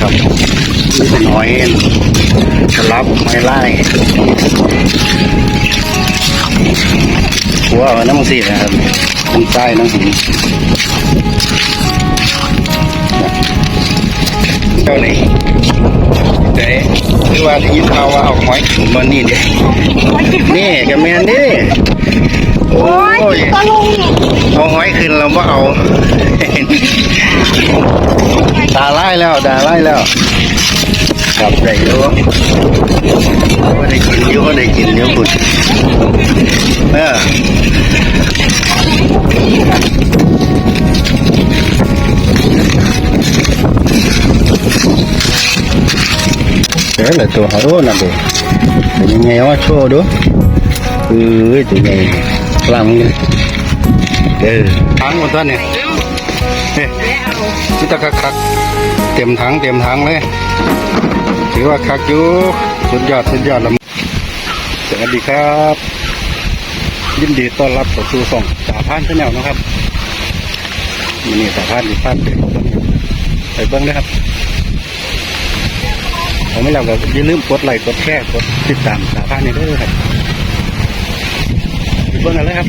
ครับนี่เป็นหอยฉลับหอยไล่หัวเอาน้ำมันสีนะครับน้ำใต้น้ำหินเจ้านี่เจ๊คือว่าที่ยินข่าวว่าเอาหอยขึ้นมานี่เด้นี่กับแมนนี่โอ้ยก็ลุงเอาหอยขึ้นเราก็เอา ตาไล่แล้วตาไล่แล้วกลับได้อยู่ก็ได้กินอยู่ก็ได้กินอยู่คุณเออเดี๋ยวเลยตัวเขาดูนะเด็กเป็นยังไงวะโชว์ดูเออตัวใหญ่กลางเลยเออทั้งหมดตัวเนี่ย จิตะคักคักเต็มถังเต็มถังเลย ถือว่าคักอยู่สุดยอดสุดยอดละสวัสดีครับ ยินดีต้อนรับสู่ส่องสาพานชาแนลนะครับนี่สาพานดีพานเด็กไปเบิ้งเลยครับผมไม่แล้วก็อย่าลืมกดไลค์กดแชร์กดติดตามสาพานในเด้อครับไปเบิ้งกันเลยครับ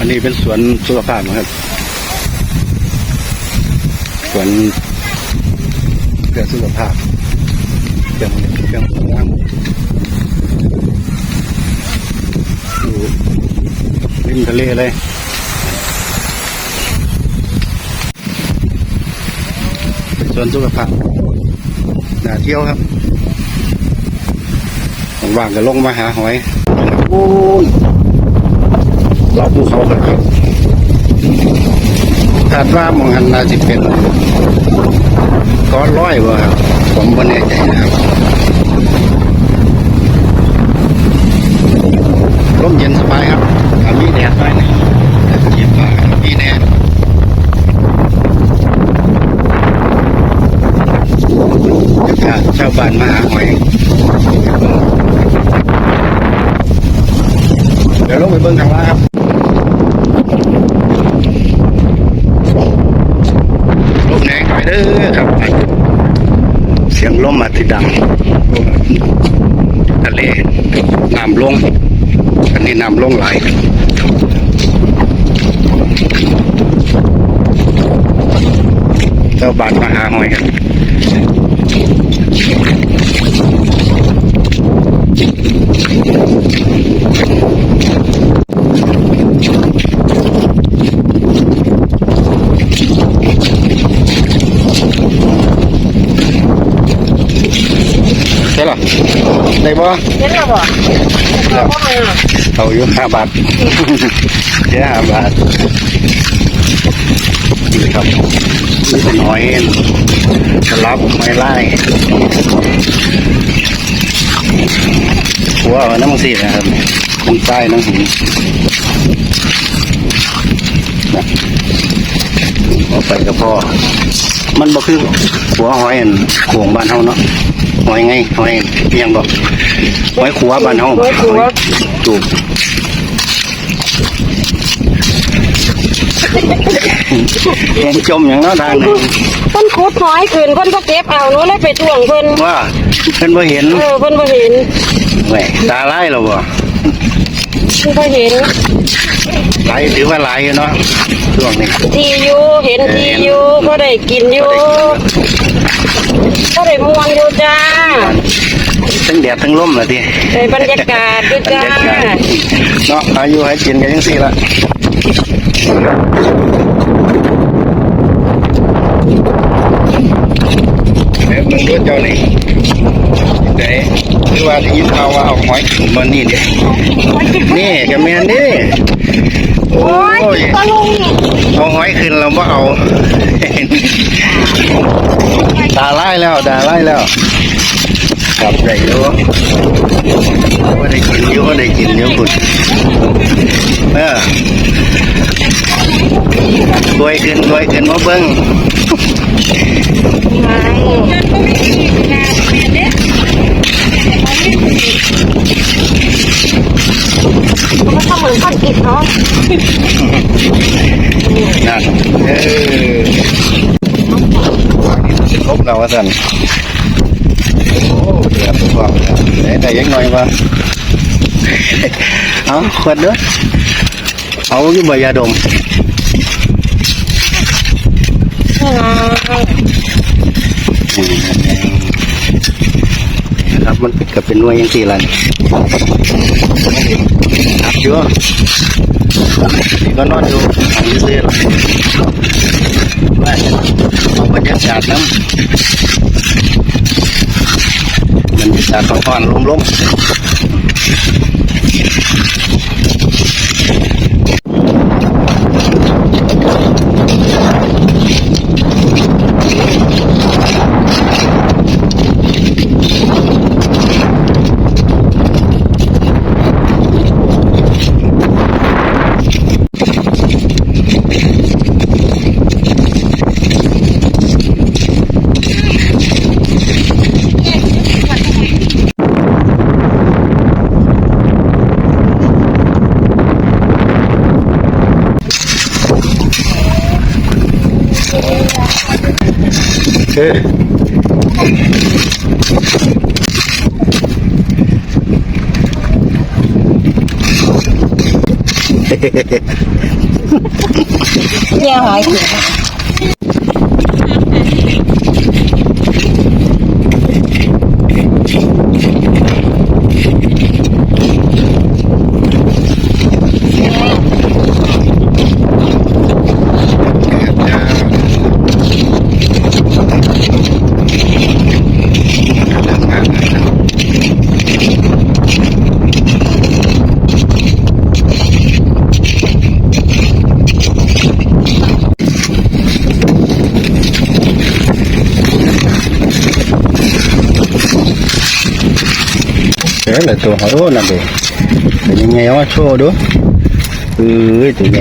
อันนี้เป็นสวนสุขภาพนะครับ สวนเพื่อสุขภาพเครื่องเครื่องสำอางอยู่ริมทะเลเลยเป็นสวนสุขภาพน่าเที่ยวครับว่างก็ลงมาหาหอยโอ้ย เราภูเขากันครับคาดว่ามองหันน่าจะเป็นก้อนร้อยว่าครับผมไม่แน่ใจนะครับร่มเย็นสบายครับอามีแดดไปนะแต่ก็เย็นมากมีแดดจะพาชาวบ้านมาหาหอยเดี๋ยวลงไปเบิ่งทางล่างครับ ลมแรงหน่อยเด้อครับ เสียงลมอาจจะดังทะเลน้ำลงอันนี้น้ำลงไหลายเจ้าบานมาหาหอยกัน ช่หรอได้บ่เห็นแล้วบ่เราก็มาเอาอยู่ห้าบาทเดี๋ยวห้าบาทนี่ครับนี่เป็นหอยฉลับหอยไล่หัวเอาน้ำมันสีนะครับน้ำใต้น้ำหินนะเอาไปกับพ่อ มันบ่คือหัวหอยอันโขงบ้านเฮาเนาะหอยไงหอยเพียงบ่หอยขัวบ้านเฮาหอยขัว ถูกเห็นจมอย่างเนาะทางนี้เพิ่นขุดหอยขึ้นเพิ่นก็เก็บเอาหนูเลยไปทวงเพิ่นว่าเพิ่นบ่เห็นเออเพิ่นบ่เห็นแหมตาลายแล้วบ่เพิ่นบ่เห็นหลายถือว่าหลายอยู่เนาะ ช่วงนี้ทีอยู่เห็นทีอยู่ก็ได้กินอยู่ก็ได้มวนอยู่จ้าทั้งแดดทั้งลมล่ะติได้บรรยากาศด้วยบรรจ้ายากาศเนาะอายุให้กินกันจังซี่ล่ะเดี๋ยวมึงดูเจ้านี่เด้คือว่าที่ยินข่าวว่าเอาหอยขึ้นมานี่เด้นี่กับแม่นนี่ โอ้ยก็ลุงเอาหอยขึ้นเราก็เอาตาไล่แล้วตาไล่แล้วกลับได้อยู่ก็ได้กินอยู่ก็ได้กินอยู่คุณเออรวยขึ้นรวยขึ้นมาเบิ้ง มันก็เหมือนก้อนอิฐเนาะนั่นเออเราว่าสันโอ้เดือดพร้อมแล้วได้แต่ยังน่อยวะเอาขวดเด้อเอาอยู่บ่ยาดมอ ครับ มันเป็นกับเป็นน่วยยังสี่ลันครับเยอะนี่ก็นอนอยู่ทางนี้เสียว่าจะเอบรรยากาศน้ำบรรยากาศอ่อนๆลมๆเออแย่หอ ยเขีย เดี๋ยวเลยตัวเขาโอ้นั่นเด็เป็นยังไงวะโชว์ดูเออตัวให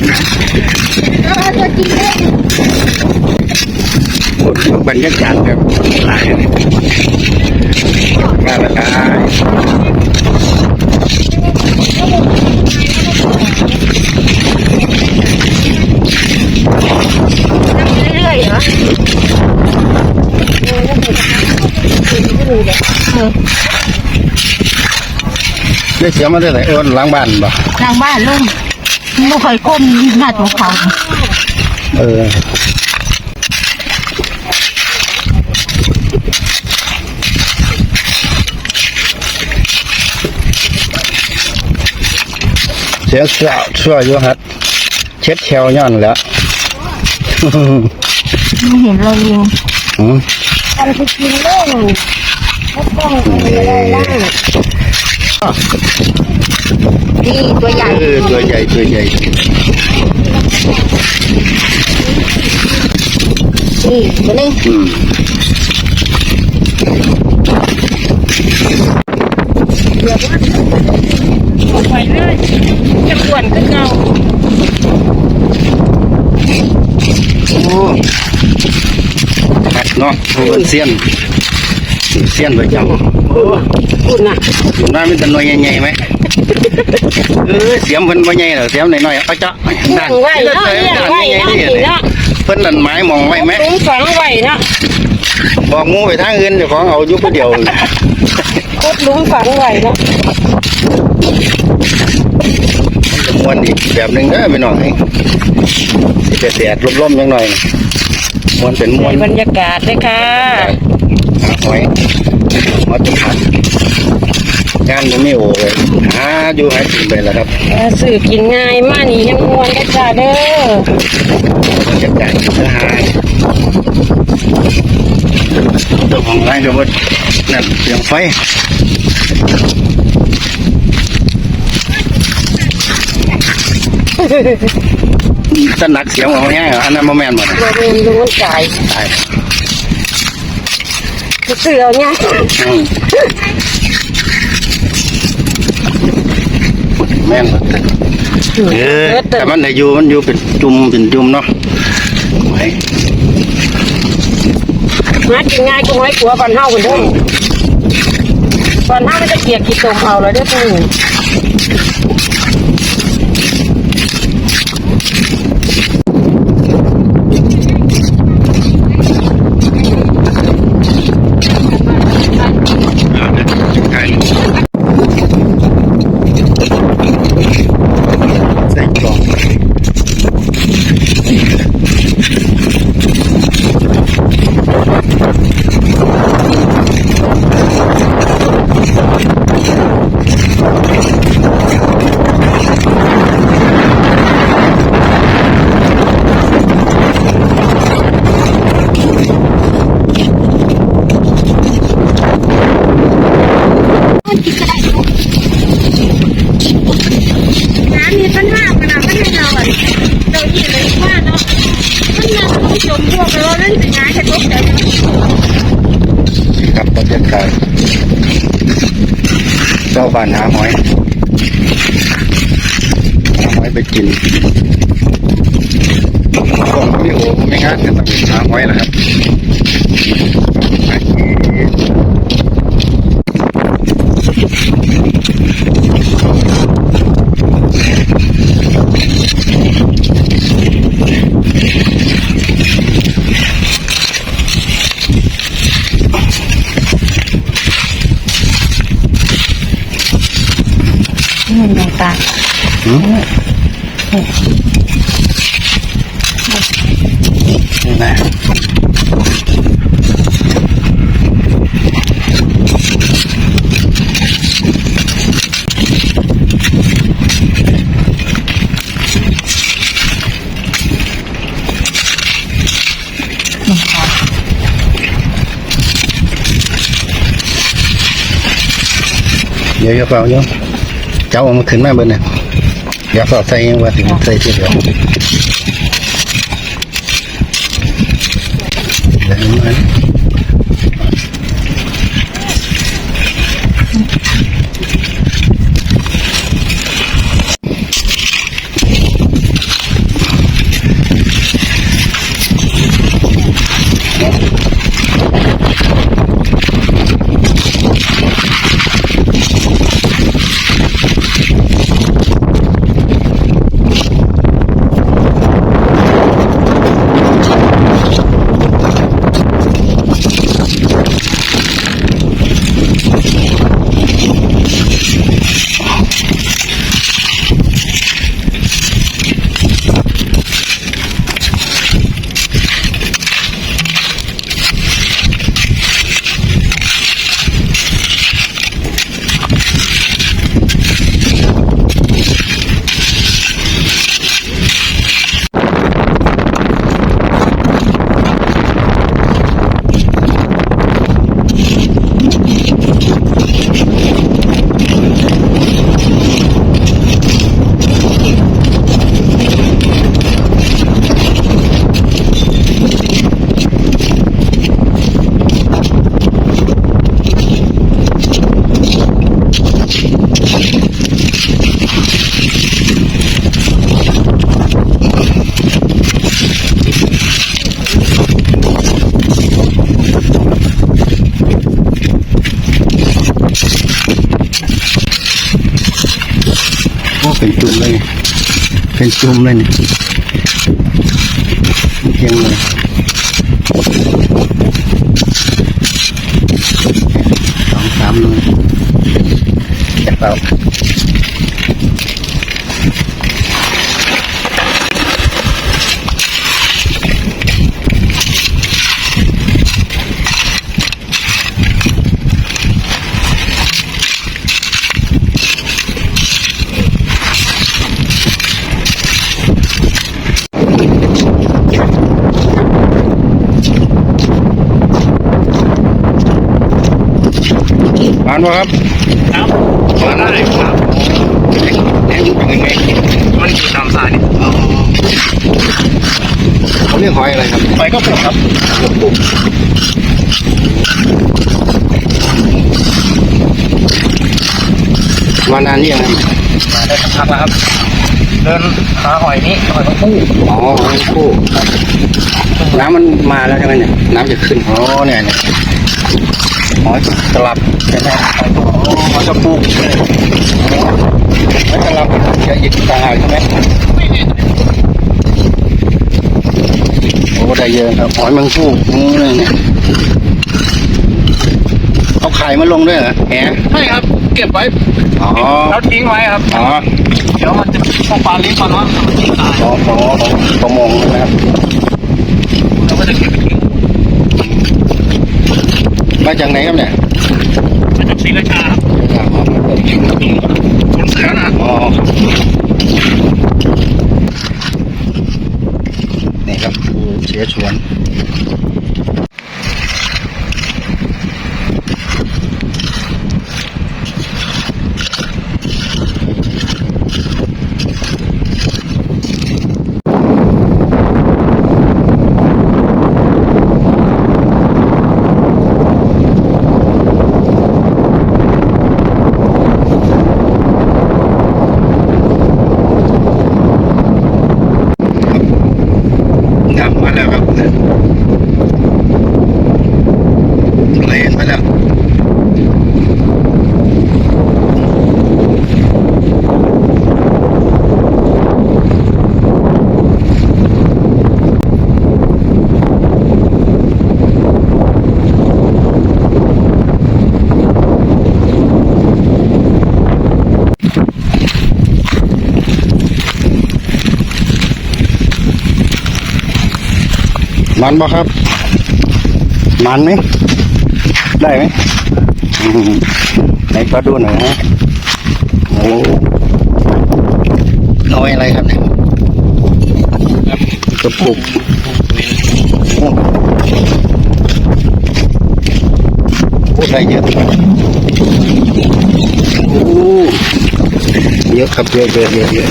ญ่กลางเลยเออเออเลยตัวใหญ่ใครฮะบรรยากาศแบบหลายเลยงานละลายได้เสียมาได้ไหนเออล้างบ้านบ่ทางบ้านลุง ไม่ค่อยก้มหน้าตัวเขาเออเสียงเสาชั่วอยู่ครับเช็ดแคลย้อนแหล้วไม่เห็นเราลิงอืมมันไปกินเรื่องเขาต้อง นี่ตัวใหญ่เออตัวใหญ่ตัวใหญ่นี่ตัวนึงอืมไปเลยจะปวนขึ้นเงาโอ้หักเนาะโอ้เป็นเสี้ยน เสี้ยนประจำโอ้คุณน่ะคุณน้ามีแต่หน่วยใหญ่ๆไหมเออเสียมเพิ่นบ่ใหญ่หรอกเสียมน้อยๆเอาเจาะเลี้ยงไว้เนาะเลี้ยงไว้เนาะนี่เนาะเพิ่นนั่นไม้มองไว้ไหมลุงฝังไว้เนาะบอกงูไปทางอื่นเจ้าของเอาอยู่ผู้เดียวคุดลุงฝังไว้เนาะจะมวนอีกแบบหนึงเด้อพี่น้องเอ้ยสิแดดๆลมๆจังหน่อยมวนเป็นมวนบรรยากาศเลยค่ะ หอยหอยจุกผัดงานมันไม่โอเลยหาอยู่หากินไปแล้วครับสื่อกินง่ายมากนี่ยังมวนได้จ้าเด้อจัดการเนื้อหาเจ้าของไร้านก็ว่านั่นเสียงไฟถ้าหนักเสียงของแห้งอันนั้นโมแมนหมดเราเรียนรู้มันจ่ายตาย เสือเนี่ยอืมแม่นหมดเออแต่มันได้อยู่มันอยู่เป็นจุ่มเป็นจุ่มเนาะไว้มากินง่ายก็ให้กลัวก่อนเฮากันเด้อก่อนเฮามันจะเกลียกกี่ตมเอาเลยเด้อปู ไก่ใส่กล่อง น้ำมีปัญหาขนาดไม่ให้เราอะเราเห็นเลยว่าเนาะมัน น่าจะจมพวกเราเล่นเป็นงานแค่ตกใจครับบรรยากาศเจ้าบ้านหาหอยหาหอยไปกินก็ไม่โอ้ไม่งานจะต้องหาหอยแหละครับ ไปเงินต่างอืมนี่นะเดี๋ยวอย่าเปล่าเดี๋ยว เจ้าเอามาขึ้นมาเบิ้ลเนี่ยอยาเปล่ใส่ยังว่าถึงใส่ทีเดียวเดี๋ยวนี้มัน เป็นจุ่มเลยนี่เพียงเลยสองสามเลยจะเปล่าานป่ะครับครับผ่านได้ครับเอ๊ะเป็นยังไงมันอยู่ตามสายนี่เขาเรียกหอยอะไรครับไปก็ปลุกครับมานานนี่ยังไงมาได้สักพักแล้วครับ เดินหาหอยนี้หอยทั้งคู่อ๋อทั้งคู่ น้ำมันมาแล้วใช่ไหมเนี่ย น้ำจะขึ้น อ๋อเนี่ยเนี่ย อ๋อสลับใช่ไหมอ๋อเขาจะปลูกเลยแล้วสลับจะอีกต่างหากใช่ไหมโอ้ได้เยอะครับหอยมังคู่อืมเนี่ยเอาไข่มาลงด้วยเหรอแหใช่ครับ เก็บไว้อ๋อแล้วทิ้งไว้ครับอ๋อเดี๋ยวมันจะพวกปลาลิ้นปลาน้อยมันจะตายอ๋ออ๋อประมงนะครับเราก็จะเก็บ มาจากไหนครับเนี่ยมาจากศรีราชาครับอ๋อมาจากขนเสือนะอ๋อนี่ครับผู้เสียชวน กลับมาแล้วครับเลนมาแล้ว มันบ่ครับ มันไหม ได้ไหมไหนก็ดูหน่อยนะโอ้น้อยอะไรครับเนี่ยครับกระปุกโอ้โอ้ได้เยอะโอ้เยอะครับเยอะเยอะเยอะเยอะ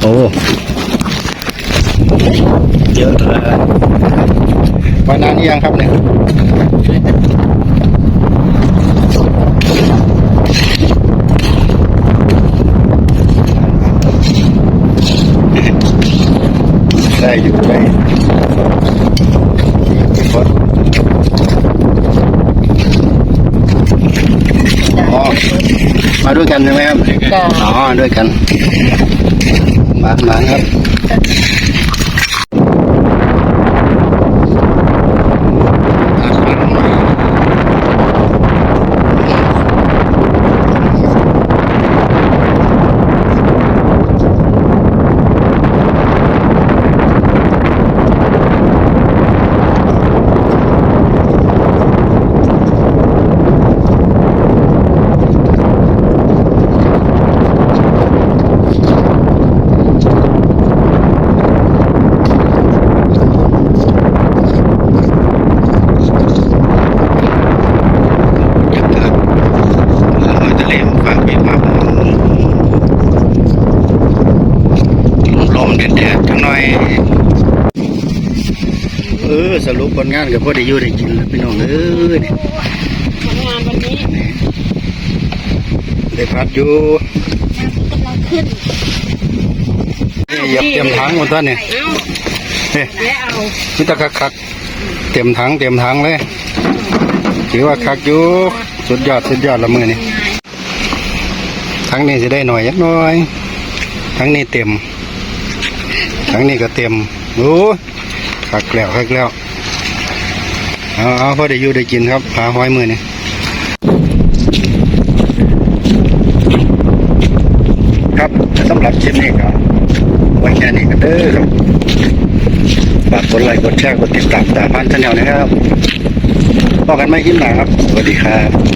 โอ้ เยอะเลยมานานหรือยังครับเนี่ยได้อยู่ได้อ๋อมาด้วยกันใช่ไหมครับจ้ะอ๋อ ด้วยกัน มามาครับอยากจะลอยทะเลมาฝากพี่ฝากน้องลมๆแดดๆจัง หน่อย เออสรุปผลงานกับพ่อได้อยู่ได้กินแล้วพี่น้องเอ้ยนี่ผลงานวันนี้ได้พัดอยู่กำลังขึ้นนี่เหยียบเต็มถังหมดท่านเนี่ยเอ้าเฮ้ยแล้วเอามิตรคักคักๆเต็มถังเต็มถังเลยถือว่าคักอยู่สุดยอดสุดยอดละมือนี่ทั้งนี้จะได้หน่อยยักหน่อย ทั้งนี้เต็ม ทั้งนี้ก็เต็มโอ้คักแล้วคักแล้วเอาเอาพอได้อยู่ได้กินครับหาห้อยมือนี่ครับสำหรับคลิปนี้ก็ไว้แค่นี้กันเด้อครับฝากกดไลค์กดแชร์กดติดตามตาพันชาแนลนะครับพบกันไม่คลิปหน้าครับ สวัสดีครับ